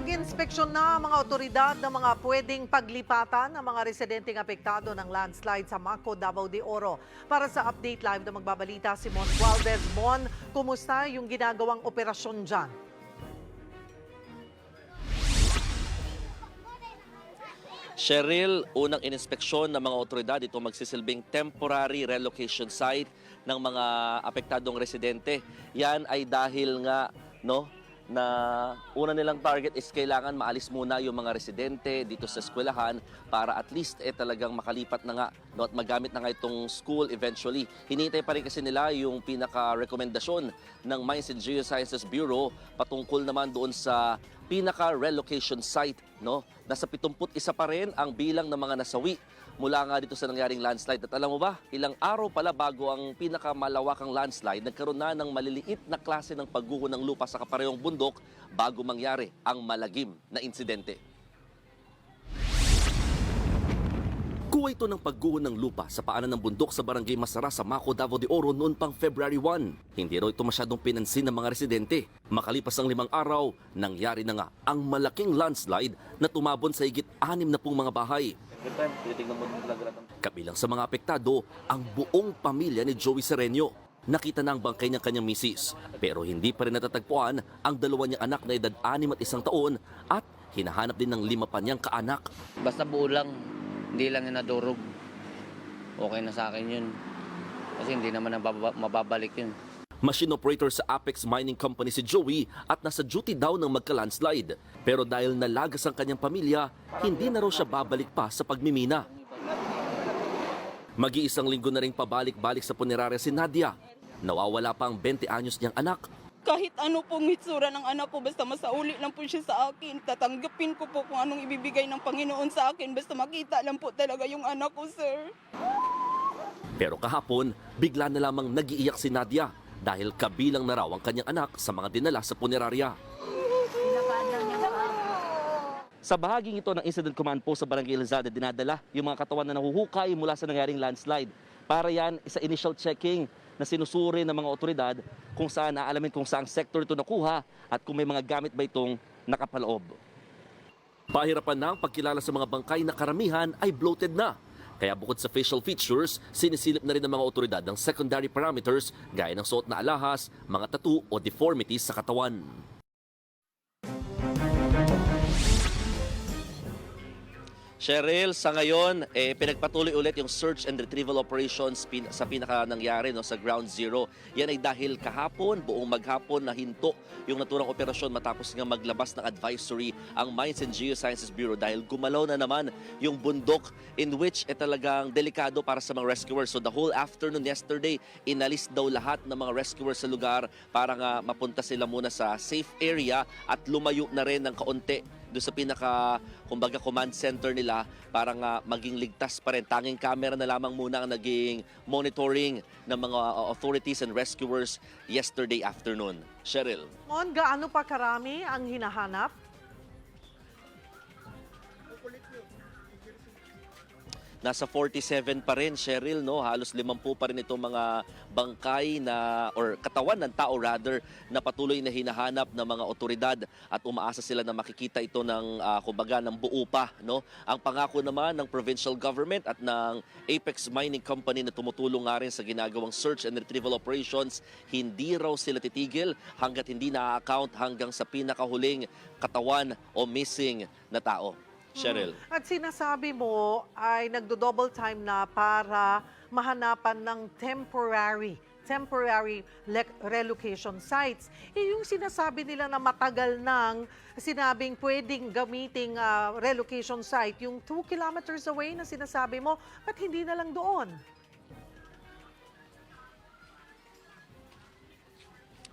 Nag-inspeksyon na mga otoridad ng mga pwedeng paglipatan ng mga residenteng apektado ng landslide sa Maco, Davao de Oro. Para sa update live na magbabalita si Mon Valdez. Mon, kumusta yung ginagawang operasyon dyan? Cheryl, unang inspeksyon ng mga otoridad ito magsisilbing temporary relocation site ng mga apektadong residente. Yan ay dahil nga no na una nilang target is kailangan maalis muna yung mga residente dito sa eskwelahan para at least eh talagang makalipat na nga no, at magamit na nga itong school eventually. Hinihintay pa rin kasi nila yung pinaka-rekomendasyon ng Mines and Geosciences Bureau patungkol naman doon sa pinaka-relocation site. No? Nasa 71 pa rin ang bilang ng mga nasawi mula nga dito sa nangyaring landslide. At alam mo ba, ilang araw pala bago ang pinakamalawakang landslide, nagkaroon na ng maliliit na klase ng pagguho ng lupa sa kaparehong bundok bago mangyari ang malagim na insidente. Kuha ito ng pagguho ng lupa sa paanan ng bundok sa barangay Masara sa Maco, Davao de Oro noon pang February 1. Hindi raw ito masyadong pinansin ng mga residente. Makalipas ang limang araw, nangyari na nga ang malaking landslide na tumabon sa higit anim na pong mga bahay. Kabilang sa mga apektado, ang buong pamilya ni Joey Serenio. Nakita na ang bangkay ng kanyang misis, pero hindi pa rin natatagpuan ang dalawa niyang anak na edad anim at isang taon at hinahanap din ng lima pa niyang kaanak. Basta buo lang, hindi lang nadurog. Okay na sa akin yun. Kasi hindi naman mababalik yun. Machine operator sa Apex Mining Company si Joey at nasa duty daw ng magka-landslide. Pero dahil nalagas ang kanyang pamilya, hindi na raw siya babalik pa sa pagmimina. Mag-iisang linggo na rin pabalik-balik sa punerarya si Nadia. Nawawala pa ang 20 anyos niyang anak. Kahit ano pong hitsura ng anak ko, basta masauli lang po siya sa akin. Tatanggapin ko po kung anong ibibigay ng Panginoon sa akin. Basta makita lang po talaga yung anak ko, sir. Pero kahapon, bigla na lamang nagiiyak si Nadia dahil kabilang na raw ang kanyang anak sa mga dinala sa punerarya. Sa bahaging ito ng Incident Command Post sa Barangay Lazada, dinadala yung mga katawan na nahuhukay mula sa nangyaring landslide. Para yan, isa initial checking na sinusuri ng mga otoridad kung saan aalamin kung saang sector ito nakuha at kung may mga gamit ba itong nakapaloob. Pahirapan na ang pagkilala sa mga bangkay na karamihan ay bloated na. Kaya bukod sa facial features, sinisilip na rin ng mga otoridad ng secondary parameters gaya ng suot na alahas, mga tattoo o deformities sa katawan. Cheryl, sa ngayon, eh, pinagpatuloy ulit yung search and retrieval operations pin- sa pinaka nangyari no, sa Ground Zero. Yan ay dahil kahapon, buong maghapon na hinto yung naturang operasyon matapos nga maglabas ng advisory ang Mines and Geosciences Bureau dahil gumalaw na naman yung bundok in which eh, talagang delikado para sa mga rescuers. So the whole afternoon yesterday, inalis daw lahat ng mga rescuers sa lugar para nga mapunta sila muna sa safe area at lumayo na rin ng kaunti doon sa pinaka kumbaga command center nila para nga maging ligtas pa rin. Tanging camera na lamang muna ang naging monitoring ng mga uh, authorities and rescuers yesterday afternoon. Cheryl. Mon, gaano pa karami ang hinahanap? Nasa 47 pa rin, Cheryl, no? Halos 50 pa rin itong mga bangkay na, or katawan ng tao rather, na patuloy na hinahanap ng mga otoridad at umaasa sila na makikita ito ng, ah, kumbaga, ng buo pa, no? Ang pangako naman ng provincial government at ng Apex Mining Company na tumutulong nga rin sa ginagawang search and retrieval operations, hindi raw sila titigil hanggat hindi na-account hanggang sa pinakahuling katawan o missing na tao. Cheryl. At sinasabi mo ay nagdo-double time na para mahanapan ng temporary temporary relocation sites. Eh, yung sinasabi nila na matagal nang sinabing pwedeng gamiting ah, relocation site, yung 2 kilometers away na sinasabi mo, ba't hindi na lang doon?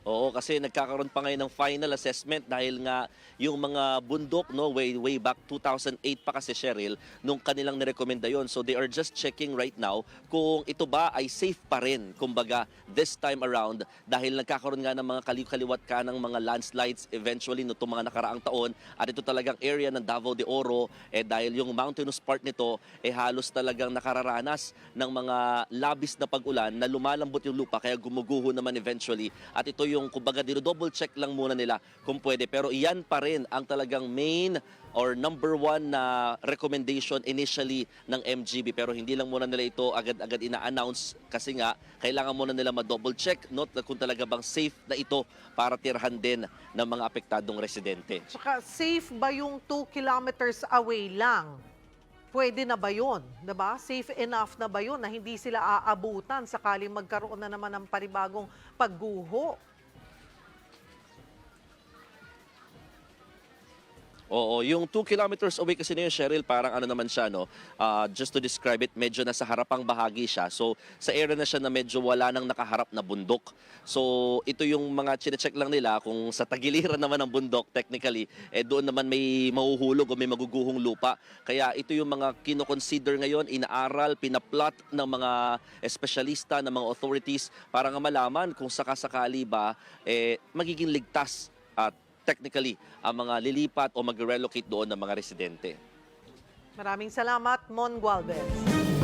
Oo, kasi nagkakaroon pa ngayon ng final assessment dahil nga yung mga bundok no way way back 2008 pa kasi Cheryl nung kanilang nirekomenda yon. So they are just checking right now kung ito ba ay safe pa rin kumbaga this time around dahil nagkakaroon nga ng mga kaliw-kaliwat ka ng mga landslides eventually no itong mga nakaraang taon at ito talagang area ng Davao de Oro eh dahil yung mountainous part nito eh halos talagang nakararanas ng mga labis na pag-ulan na lumalambot yung lupa kaya gumuguho naman eventually at ito yung yung kumbaga double check lang muna nila kung pwede. Pero iyan pa rin ang talagang main or number one na recommendation initially ng MGB. Pero hindi lang muna nila ito agad-agad ina-announce kasi nga kailangan muna nila ma-double check not kung talaga bang safe na ito para tirhan din ng mga apektadong residente. Tsaka safe ba yung 2 kilometers away lang? Pwede na ba yun? Diba? Safe enough na ba yun na hindi sila aabutan sakaling magkaroon na naman ng panibagong pagguho? Oo, yung 2 kilometers away kasi na yun, Cheryl, parang ano naman siya, no? Ah, just to describe it, medyo nasa harapang bahagi siya. So, sa area na siya na medyo wala nang nakaharap na bundok. So, ito yung mga chinecheck lang nila kung sa tagiliran naman ng bundok, technically, eh doon naman may mahuhulog o may maguguhong lupa. Kaya ito yung mga kinoconsider ngayon, inaaral, pinaplot ng mga espesyalista, ng mga authorities para nga malaman kung sakasakali ba eh, magiging ligtas at technically ang mga lilipat o mag-relocate doon ng mga residente. Maraming salamat, Mon Gualvez.